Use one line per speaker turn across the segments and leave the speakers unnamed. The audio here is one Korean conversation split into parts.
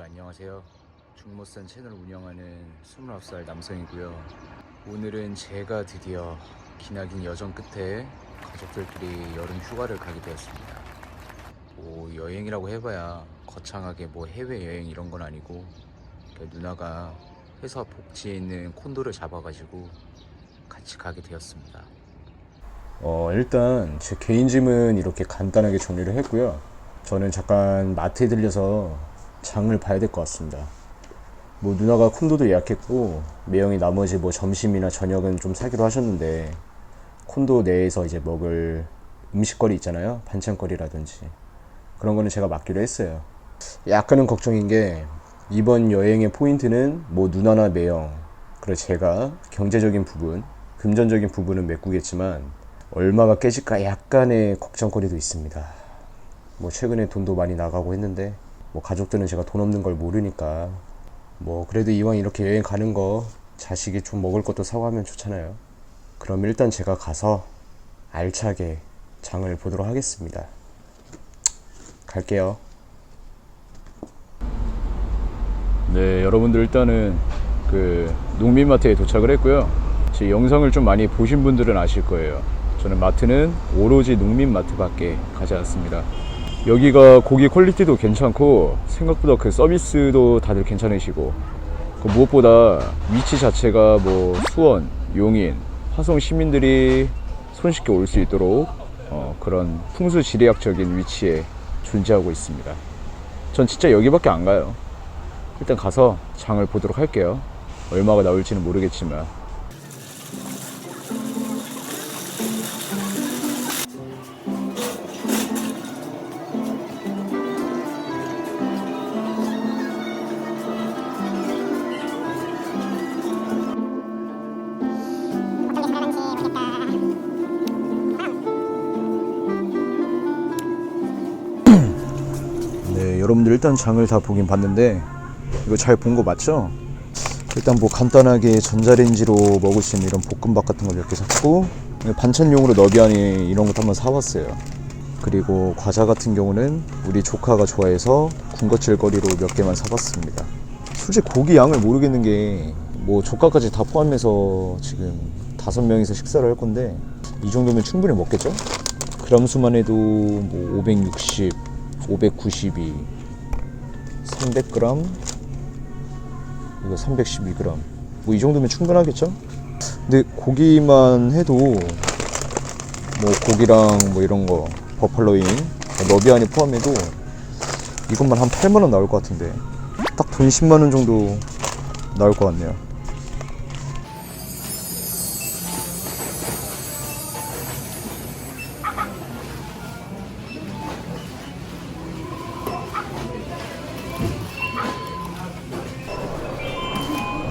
여러분들 안녕하세요. 중모산 채널 운영하는 29살 남성이고요. 오늘은 제가 드디어 기나긴 여정 끝에 가족들끼리 여름 휴가를 가게 되었습니다. 뭐 여행이라고 해봐야 거창하게 뭐 해외 여행 이런 건 아니고 그 누나가 회사 복지에 있는 콘도를 잡아가지고 같이 가게 되었습니다. 어, 일단 제 개인 짐은 이렇게 간단하게 정리를 했고요. 저는 잠깐 마트에 들려서 장을 봐야 될 것 같습니다. 뭐 누나가 콘도도 예약했고 매형이 나머지 뭐 점심이나 저녁은 좀 사기로 하셨는데 콘도 내에서 이제 먹을 음식거리 있잖아요. 반찬거리라든지 그런 거는 제가 맡기로 했어요. 약간은 걱정인 게 이번 여행의 포인트는 뭐 누나나 매형 그리고 제가 경제적인 부분 금전적인 부분은 메꾸겠지만 얼마가 깨질까 약간의 걱정거리도 있습니다. 뭐 최근에 돈도 많이 나가고 했는데 뭐 가족들은 제가 돈 없는 걸 모르니까 뭐 그래도 이왕 이렇게 여행 가는 거 자식이 좀 먹을 것도 사고 하면 좋잖아요. 그럼 일단 제가 가서 알차게 장을 보도록 하겠습니다. 갈게요. 네, 여러분들 일단은 그 농민마트에 도착을 했고요. 제 영상을 좀 많이 보신 분들은 아실 거예요. 저는 마트는 오로지 농민마트밖에 가지 않습니다. 여기가 고기 퀄리티도 괜찮고 생각보다 그 서비스도 다들 괜찮으시고 그 무엇보다 위치 자체가 뭐 수원, 용인, 화성 시민들이 손쉽게 올 수 있도록 어, 그런 풍수 지리학적인 위치에 존재하고 있습니다. 전 진짜 여기밖에 안 가요. 일단 가서 장을 보도록 할게요. 얼마가 나올지는 모르겠지만 여러분들 일단 장을 다 보긴 봤는데 이거 잘 본 거 맞죠? 일단 뭐 간단하게 전자레인지로 먹을 수 있는 이런 볶음밥 같은 거몇개 샀고 반찬용으로 너비아니 이런 것도 한번 사봤어요. 그리고 과자 같은 경우는 우리 조카가 좋아해서 군것질 거리로 몇 개만 사봤습니다. 솔직히 고기 양을 모르겠는 게 뭐 조카까지 다 포함해서 지금 다섯 명이서 식사를 할 건데 이 정도면 충분히 먹겠죠? 그람 수만 해도 뭐 560, 592, 300g, 이거 312g. 뭐 이 정도면 충분하겠죠? 근데 고기만 해도 뭐 고기랑 뭐 이런 거 버팔로인, 너비아니 포함해도 이것만 한 8만 원 나올 것 같은데 딱 돈 10만 원 정도 나올 것 같네요.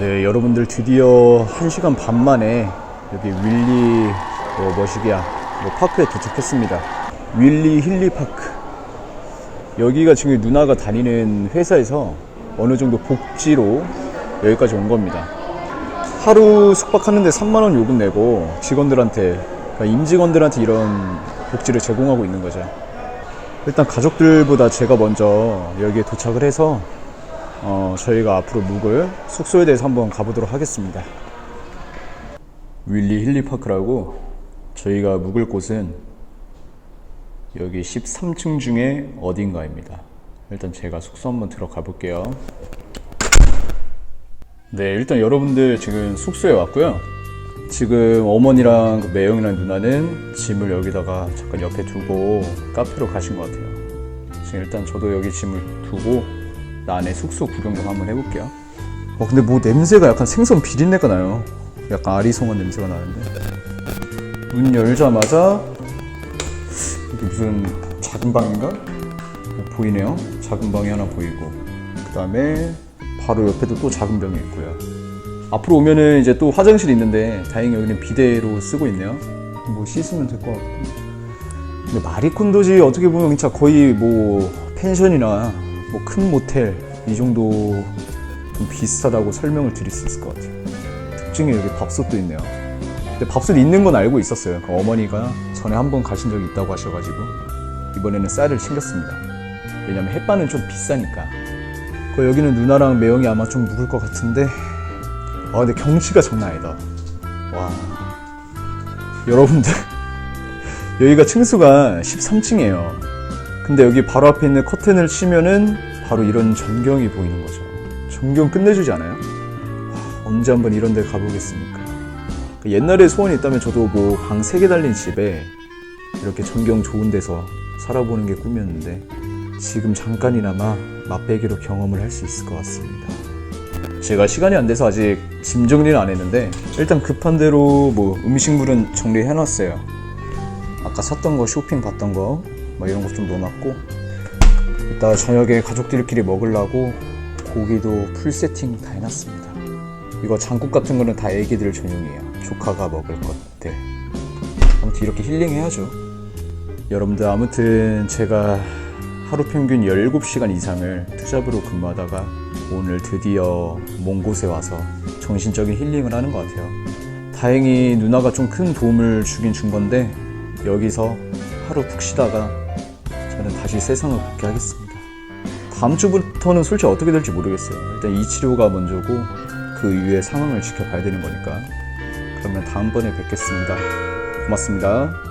네, 여러분들 드디어 1시간 반 만에 여기 윌리 뭐 머시기야 뭐 파크에 도착했습니다. 윌리 힐리 파크. 여기가 지금 누나가 다니는 회사에서 어느 정도 복지로 여기까지 온 겁니다. 하루 숙박하는데 3만 원 요금 내고 직원들한테 그러니까 임직원들한테 이런 복지를 제공하고 있는 거죠. 일단 가족들보다 제가 먼저 여기에 도착을 해서 어, 저희가 앞으로 묵을 숙소에 대해서 한번 가보도록 하겠습니다. 윌리 힐리파크라고 저희가 묵을 곳은 여기 13층 중에 어딘가입니다. 일단 제가 숙소 한번 들어가 볼게요. 네, 일단 여러분들 지금 숙소에 왔고요. 지금 어머니랑 그 매형이랑 누나는 짐을 여기다가 잠깐 옆에 두고 카페로 가신 것 같아요. 지금 일단 저도 여기 짐을 두고 나 안에 숙소 구경 좀 한번 해볼게요. 어 근데 뭐 냄새가 약간 생선 비린내가 나요. 약간 아리송한 냄새가 나는데 문 열자마자 이게 무슨 작은 방인가? 뭐 보이네요. 작은 방이 하나 보이고 그 다음에 바로 옆에도 또 작은 병이 있고요. 앞으로 오면은 이제 또 화장실이 있는데 다행히 여기는 비데로 쓰고 있네요. 뭐 씻으면 될 것 같고. 근데 마리콘도지 어떻게 보면 진짜 거의 뭐 펜션이나 뭐 큰 모텔 이 정도 좀 비슷하다고 설명을 드릴 수 있을 것 같아요. 특징이 여기 밥솥도 있네요. 근데 밥솥 있는 건 알고 있었어요. 그 어머니가 전에 한 번 가신 적이 있다고 하셔가지고 이번에는 쌀을 챙겼습니다. 왜냐면 햇반은 좀 비싸니까.
그 여기는 누나랑 매형이 아마 좀 묵을 것 같은데 아 근데 경치가 장난 아니다 와 여러분들 여기가 층수가 13층이에요 근데 여기 바로 앞에 있는 커튼을 치면은 바로 이런 전경이 보이는 거죠 전경 끝내주지 않아요? 와, 언제 한번 이런 데 가보겠습니까 그 옛날에 소원이 있다면 저도 뭐 방 3개 달린 집에 이렇게 전경 좋은 데서 살아보는 게 꿈이었는데 지금 잠깐이나마 맛배기로 경험을 할 수 있을 것 같습니다. 제가 시간이 안 돼서 아직 짐 정리는 안 했는데 일단 급한 대로 뭐 음식물은 정리해 놨어요. 아까 샀던 거 쇼핑 봤던 거 뭐 이런 거좀 넣어놨고 이따 저녁에 가족들끼리 먹으려고 고기도 풀 세팅 다 해놨습니다. 이거 장국 같은 거는 다 애기들 전용이에요. 조카가 먹을 것들. 아무튼 이렇게 힐링해야죠. 여러분들 아무튼 제가 하루 평균 17시간 이상을 투잡으로 근무하다가 오늘 드디어 먼 곳에 와서 정신적인 힐링을 하는 것 같아요. 다행히 누나가 좀 큰 도움을 주긴 준 건데 여기서 하루 푹 쉬다가 저는 다시 세상을 복귀하겠습니다. 다음 주부터는 솔직히 어떻게 될지 모르겠어요. 일단 이 치료가 먼저고 그 이후의 상황을 지켜봐야 되는 거니까. 그러면 다음번에 뵙겠습니다. 고맙습니다.